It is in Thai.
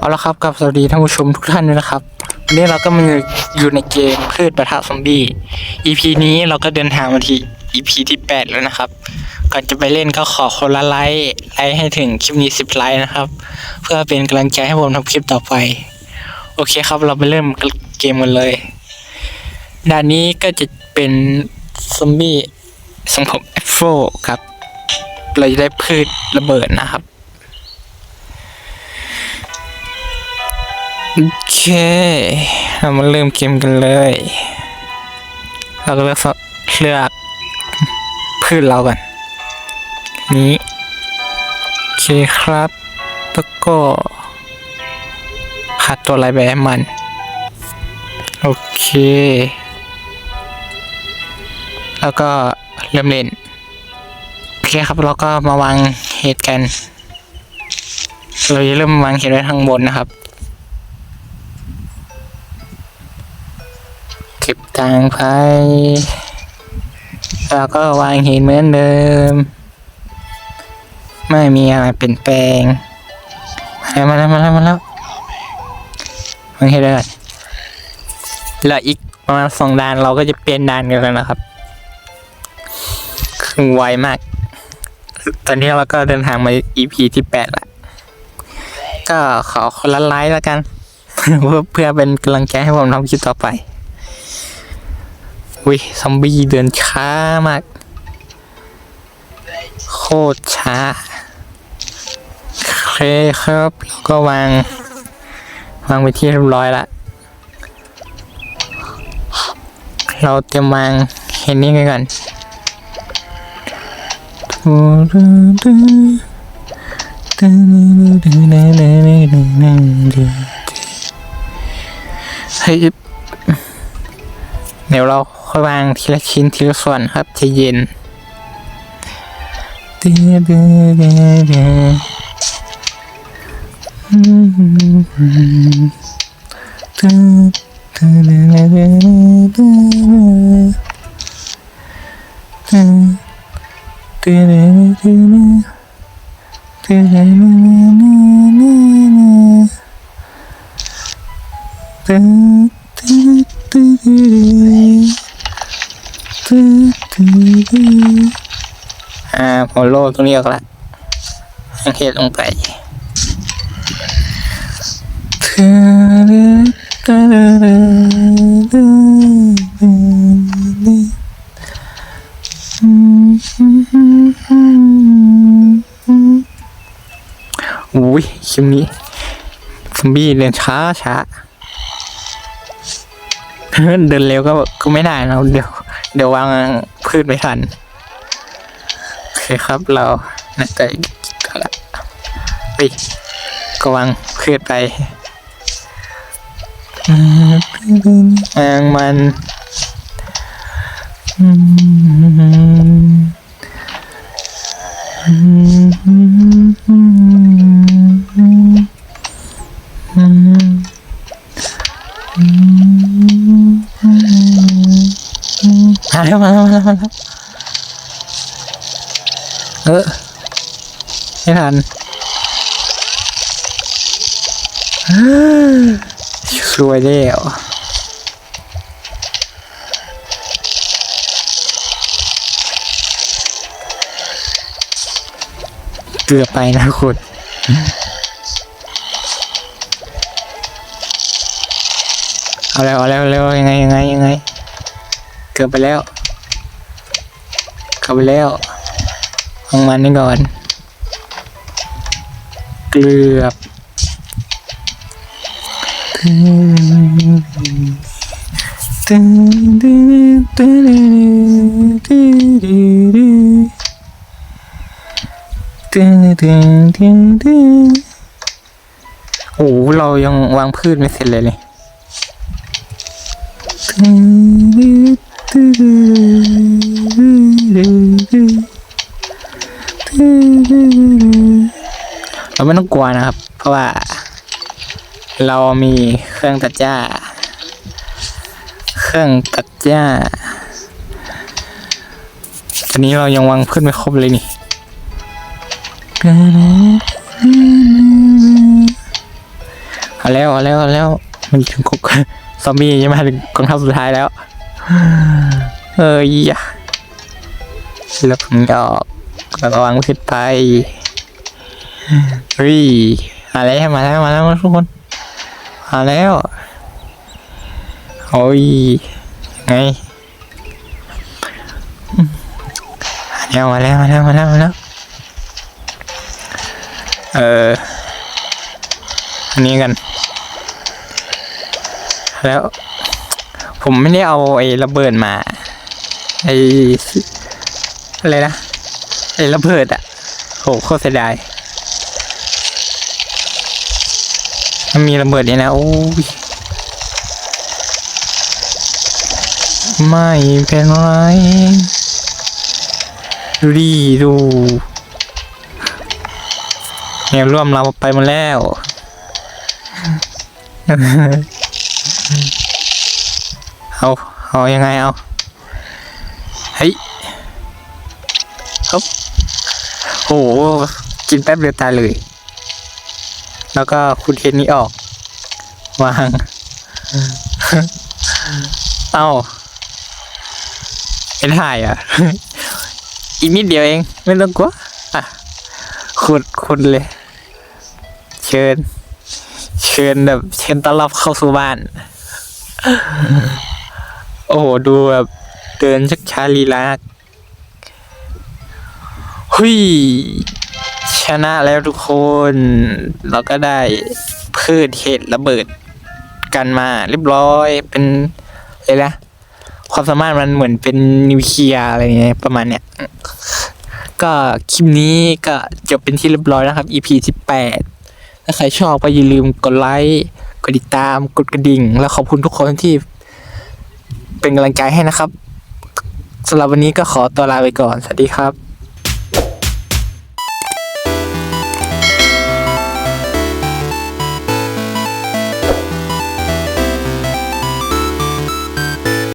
เอาละครับกับสวัสดีท่านผู้ชมทุกท่านด้วยนะครับวันนี้เราก็มาอยู่ในเกมพืชปะทะซอมบี้ EP นี้เราก็เดินทางมาที่ EP ที่ 8 แล้วนะครับ ก่อนจะไปเล่นก็ขอคนละไลค์ไลค์ให้ถึงคลิปนี้ 10 ไลค์นะครับ เพื่อเป็นกำลังใจให้ผมทำคลิปต่อไป โอเคครับเราไปเริ่มเกมกันเลยด่านนี้ก็จะเป็นซอมบี้ทรงผมแอฟโฟครับ เราจะได้พืชระเบิดนะครับ เคเรามาเริ่มเกมกันเลย เราก็เลือกเลือกพืชเรากัน นี้โอเคครับ แล้วก็หัดตัวอะไรแบมัน โอเค แล้วก็เริ่มเล่น โอเคครับ เราก็มาวางเฮดกัน เราจะเริ่มวางเฮดไว้ทางบนนะครับ เก็บตังไปแล้วก็วางหินเหมือนเดิม ไม่มีอะไรเปลี่ยนแปลงมาแล้วมาแล้วมาแล้ววางหินเลยก่อนแล้วอีกประมาณสองด่านเราก็จะเปลี่ยนด่านกันแล้วนะครับ คือไวมาก ตอนนี้เราก็เดินทางมา EP ที่แปดละ ก็ขอคนละไลค์แล้วกัน เพื่อเพื่อเป็นกำลังใจให้ผมทำคลิปต่อไป วิซอมบี้เดินช้ามาก โคตรช้าโอเคครับแล้วก็วาง วางไปที่เรียบร้อยละเราเตรียมวางเฮนนี่กันก่อนเฮ้ยเดี๋ยวเรา ค่อยวางทีละชิ้นทีละส่วนครับจะเย็น อ่าพอโลตรงนี้ออกละสังเกตลงไปอุ้ยคลิปนี้ซอมบี้เดินช้าช้าเดินเร็วก็ก็ไม่ได้นะเดี๋ยว เดี๋ยววางพืชไม่ทัน คครับเราน่าจะก็ละไปก็วางพืชไปอ่างมันมแล้วมาแล้วมาแล้วมาแล้ว เออไม่ทันสวยแล้วเกือบไปนะคุณเอาแล้วเอาแล้วเอาแล้วยังไงยังไงยังไง เกือบไปแล้ว เข้าไปแล้ว ห้องมันนี่ก่อน เกลือบโอ้เรายังวางพืชไม่เสร็จเลยเลย เราไม่ต้องกลัวนะครับ เพราะว่า เรามีเครื่องตัดหญ้า เครื่องตัดหญ้าตอนนี้เรายังวางพืชไม่ครบเลยนี่เอาแล้วเอาแล้วเอาแล้ว มันถึงคุกซอมบี้ยังมาถึงกองทัพสุดท้ายแล้ว เอ้ยอะแล้วผมก็ออกแล้วก็วางขึ้นไป เฮ้ยมาแล้วมาแล้วมาแล้วทุกคนมาแล้วโอ้ยไงมาแล้วมาแล้วมาแล้วมาแล้วมาแล้วเอออันนี้กัน แล้ว ผมไม่ได้เอาไอ้ระเบิดมาไอ้อะไรนะไอ้ระเบิดอะโหโคตรเสียดาย มันมีระเบิดเนี่ยนะโอ้ยไม่เป็นไรดูดิดูเนี่ยร่วมเราไปมาแล้ว เอา เอายังไงเอาเฮ้ยครับโหกินแป๊บเดียวตายเลย แล้วก็คุณเทนนี้ออก วาง เอาไม่ถ่ายอะ อีกนิดเดียวเอง ไม่ต้องกลัวอะขุดขุดเลย เชิญ เชิญแบบ เชิญต้อนรับเข้าสู่บ้าน โอ้โห ดูแบบเดินชักช้าลีลาหุย นะแล้วทุกคนเราก็ได้พืชเห็ดระเบิดกันมาเรียบร้อยเป็นอะไรนะความสามารถมันเหมือนเป็นนิวเคลียร์อะไรเงี้ยประมาณเนี้ยก็คลิปนี้ก็จบเป็นที่เรียบร้อยนะครับ EP ที่แปดถ้าใครชอบก็อย่าลืมกดไลค์กดติดตามกดกระดิ่ง แล้วขอบคุณทุกคนที่เป็นกำลังใจให้นะครับสำหรับวันนี้ก็ขอตัวลาไปก่อน สวัสดีครับ